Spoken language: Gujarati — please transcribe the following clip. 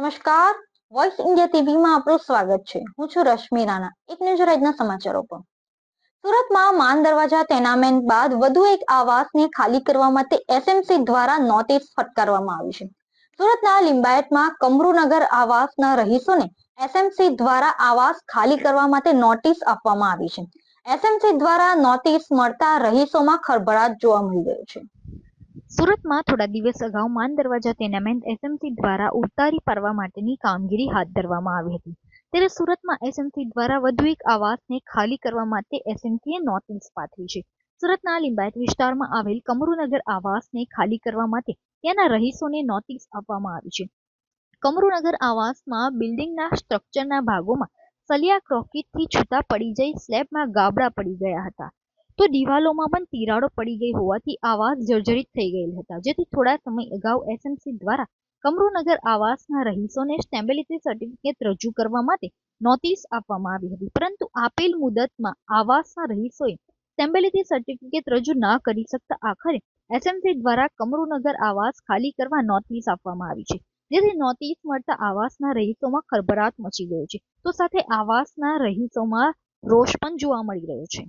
નમસ્કાર. વોઇસ ઇન્ડિયા ટીવીમાં આપનું સ્વાગત છે. હું છું રશ્મિ રાણા. એક ન્યૂઝ આજના સમાચારો પર. સુરતમાં માન દરવાજા તેનામેન્ટ બાદ વધુ એક આવાસને ખાલી કરવા માટે એસએમસી દ્વારા નોટિસ ફટકારવામાં આવી છે. સુરતના લિંબાયતમાં કમરુનગર આવાસના રહીશોને એસએમસી દ્વારા આવાસ ખાલી કરવા માટે નોટિસ આપવામાં આવી છે. એસએમસી દ્વારા નોટિસ મળતા રહીશોમાં ખળભળાટ જોવા મળી રહ્યો છે. સુરતમાં થોડા દિવસ અગાઉ માન દરવાજા ટેનામેન્ટ એસએમસી દ્વારા ઉતારી પાડવા માટેની કામગીરી હાથ ધરવામાં આવી હતી. ત્યારે સુરતમાં એસએમસી દ્વારા વધુ એક આવાસને ખાલી કરવા માટે એસએમસીએ નોટિસ પાઠવી છે. સુરતના લિંબાયત વિસ્તારમાં આવેલ કમરુનગર આવાસને ખાલી કરવા માટે ત્યાંના રહીશોને નોટિસ આપવામાં આવી છે. કમરુનગર આવાસમાં બિલ્ડિંગના સ્ટ્રક્ચરના ભાગોમાં સલિયા ક્રોકીટથી છૂટા પડી જઈ સ્લેબમાં ગાબડા પડી ગયા હતા. તો દિવાલોમાં પણ તિરાડો પડી ગઈ હોવાથી આવાસ જર્જરિત થઈ ગયેલ હતા. જેથી થોડા સમય અગાઉ એસએમસી દ્વારા કમરૂનગર આવાસના રહીશોને સ્ટેબિલિટી સર્ટિફિકેટ રજૂ કરવા માટે નોટિસ આપવામાં આવી હતી. પરંતુ આપેલ મુદતમાં આવાસના રહીશોએ સ્ટેબિલિટી સર્ટિફિકેટ રજૂ ના કરી શકતા આખરે એસએમસી દ્વારા કમરુનગર આવાસ ખાલી કરવા નોટિસ આપવામાં આવી છે. જેથી નોટિસ મળતા આવાસના રહીશોમાં ખળભળાટ મચી ગયો છે. તો સાથે આવાસના રહીશોમાં રોષ પણ જોવા મળી રહ્યો છે.